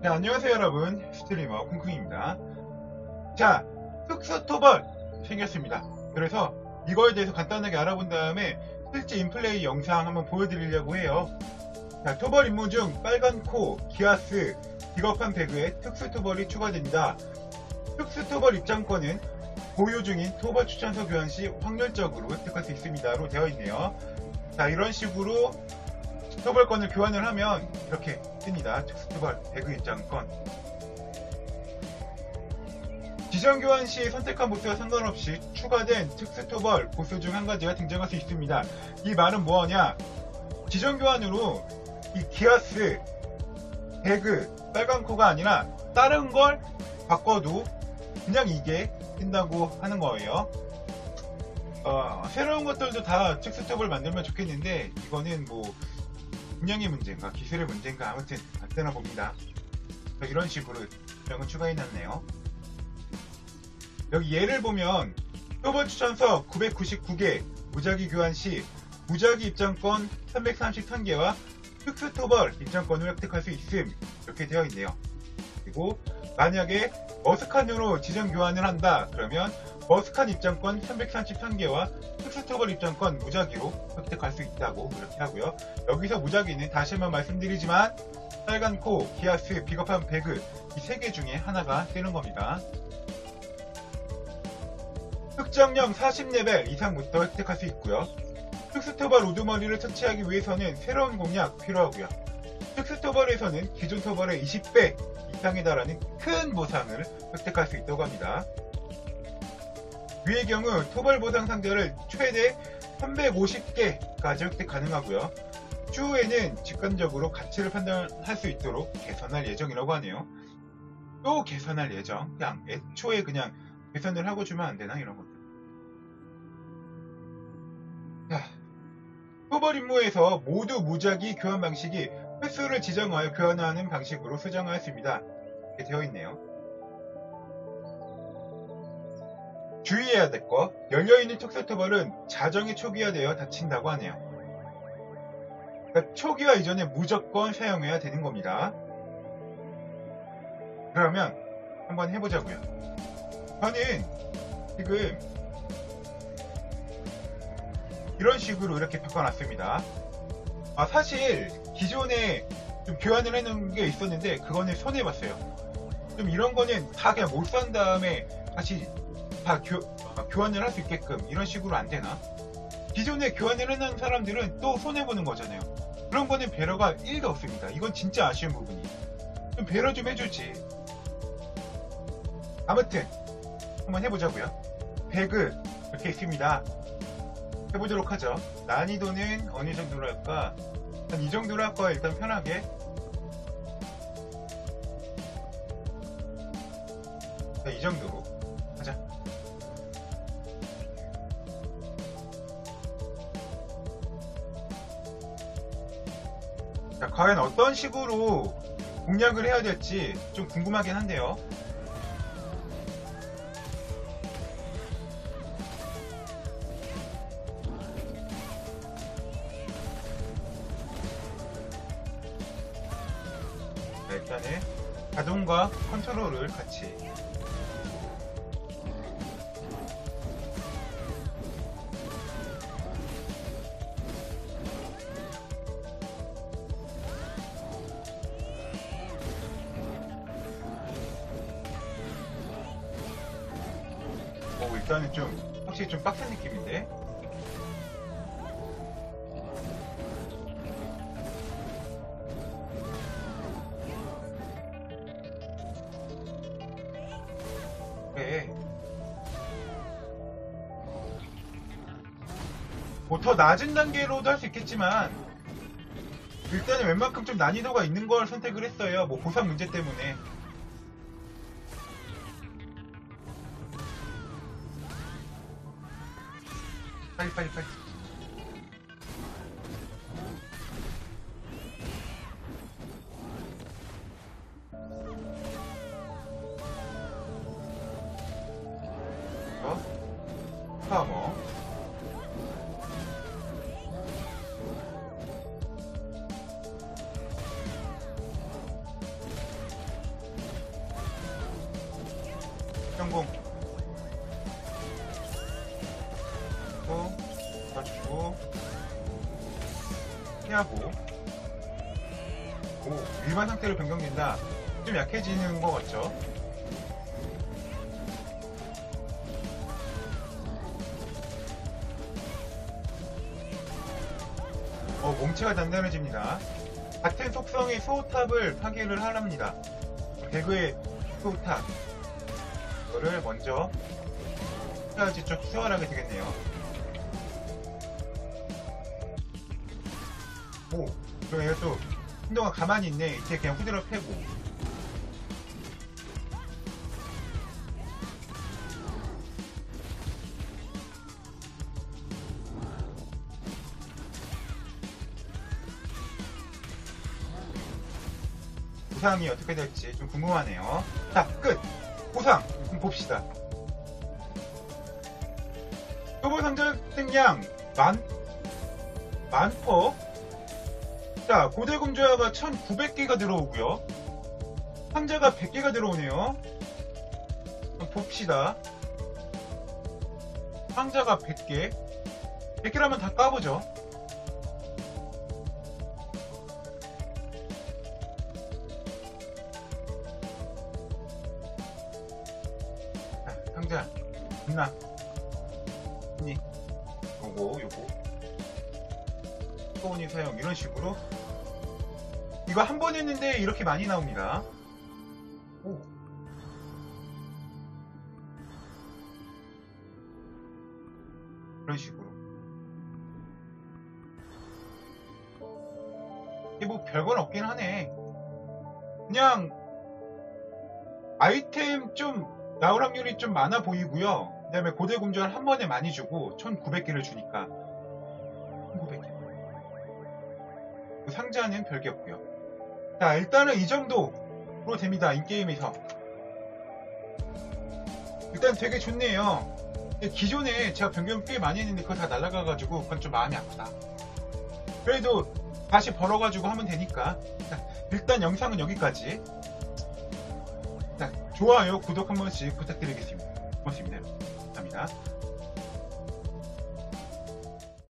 네, 안녕하세요 여러분. 스트리머 쿵쿵입니다. 자 흑수토벌 생겼습니다. 그래서 이거에 대해서 간단하게 알아본 다음에 실제 인플레이 영상 한번 보여드리려고 해요. 자, 토벌 임무 중 빨간 코, 기아스, 비겁한 배그에 특수토벌이 추가됩니다. 특수토벌 입장권은 보유 중인 토벌 추천서 교환 시 확률적으로 획득할 수 있습니다로 되어 있네요. 자 이런 식으로 토벌권을 교환을 하면 이렇게 뜹니다. 특수토벌 배그 입장권. 지정 교환 시 선택한 보스와 상관없이 추가된 특수토벌 보스 중 한 가지가 등장할 수 있습니다. 이 말은 뭐하냐? 지정 교환으로 이 기아스, 배그, 빨간 코가 아니라 다른 걸 바꿔도 그냥 이게 뜬다고 하는 거예요. 어, 새로운 것들도 다 특수토벌 만들면 좋겠는데 이거는 뭐 분양의 문제인가 기술의 문제인가 아무튼 안 되나 봅니다. 이런 식으로 명을 추가해놨네요. 여기 예를 보면 표본 추천서 999개 무작위 교환 시 무작위 입장권 333개와 특수토벌 입장권을 획득할 수 있음 이렇게 되어 있네요. 그리고 만약에 머스칸으로 지정 교환을 한다 그러면 머스칸 입장권 333개와 특수토벌 입장권 무작위로 획득할 수 있다고 이렇게 하고요. 여기서 무작위는 다시 한번 말씀드리지만 빨간 코, 기아스, 비겁한 배그 이 세 개 중에 하나가 되는 겁니다. 흑정령 40레벨 이상부터 획득할 수 있고요. 특수토벌 우두머리를 처치하기 위해서는 새로운 공략 필요하고요. 특수토벌에서는 기존 토벌의 20배 이상에 달하는 큰 보상을 획득할 수 있다고 합니다. 위의 경우 토벌 보상 상자를 최대 350개까지 획득 가능하고요. 추후에는 직관적으로 가치를 판단할 수 있도록 개선할 예정이라고 하네요. 또 개선할 예정. 그냥 애초에 그냥 개선을 하고 주면 안 되나 이런 것들. 자, 토벌 임무에서 모두 무작위 교환 방식이 횟수를 지정하여 교환하는 방식으로 수정하였습니다. 이렇게 되어 있네요. 주의해야 될 것, 열려있는 촉수토벌은 자정이 초기화되어 닫힌다고 하네요. 그러니까 초기화 이전에 무조건 사용해야 되는 겁니다. 그러면 한번 해보자고요. 저는 지금 이런 식으로 이렇게 바꿔놨습니다. 아, 사실 기존에 좀 교환을 해놓은 게 있었는데 그거는 손해봤어요. 좀 이런 거는 다 그냥 못 산 다음에 다시 다 교, 아, 교환을 할 수 있게끔 이런 식으로 안 되나? 기존에 교환을 해놓은 사람들은 또 손해보는 거잖아요. 그런 거는 배려가 1도 없습니다. 이건 진짜 아쉬운 부분이. 좀 배려 좀 해주지. 아무튼 한번 해보자고요. 배그 이렇게 있습니다. 해보도록 하죠. 난이도는 어느 정도로 할까? 한 이 정도로 할 거야 일단 편하게. 자, 이 정도로 자, 과연 어떤 식으로 공략을 해야 될지 좀 궁금하긴 한데요. 자, 일단은 자동과 컨트롤을 같이 오, 일단은 좀 확실히 좀 빡센 느낌인데 네. 뭐더 낮은 단계로도 할 수 있겠지만 일단은 웬만큼 좀 난이도가 있는 걸 선택을 했어요. 뭐 보상 문제 때문에. 빨리 빨리 빨리. 어? 파워 성공. 피하고. 오, 일반 상태로 변경된다. 좀 약해지는 것 같죠? 어, 몸체가 단단해집니다. 같은 속성의 수호탑을 파괴를 하랍니다. 배그의 수호탑. 이거를 먼저 해야지 좀 수월하게 되겠네요. 오, 얘가 또 한동안 가만히 있네. 이제 그냥 후드를 패고. 보상이 어떻게 될지 좀 궁금하네요. 자, 끝! 보상! 한번 봅시다. 초보 상자 등량 만, 만퍼. 자, 고대 금조화가 1900개가 들어오고요. 상자가 100개가 들어오네요. 봅시다. 상자가 100개. 100개라면 다 까보죠. 자, 상자. 있나? 있니? 요거, 요거. 소원이 사용, 이런 식으로. 이거 한 번 했는데 이렇게 많이 나옵니다. 오. 이런 식으로. 이게 뭐 별건 없긴 하네. 그냥 아이템 좀 나올 확률이 좀 많아 보이고요. 그 다음에 고대 금전을 한 번에 많이 주고 1900개를 주니까 1900개. 그 상자는 별게 없고요. 자 일단은 이 정도로 됩니다. 인게임에서. 일단 되게 좋네요. 기존에 제가 변경 꽤 많이 했는데 그거 다 날라가가지고 그건 좀 마음이 아프다. 그래도 다시 벌어가지고 하면 되니까 자, 일단 영상은 여기까지. 자, 좋아요, 구독 한 번씩 부탁드리겠습니다. 고맙습니다. 감사합니다.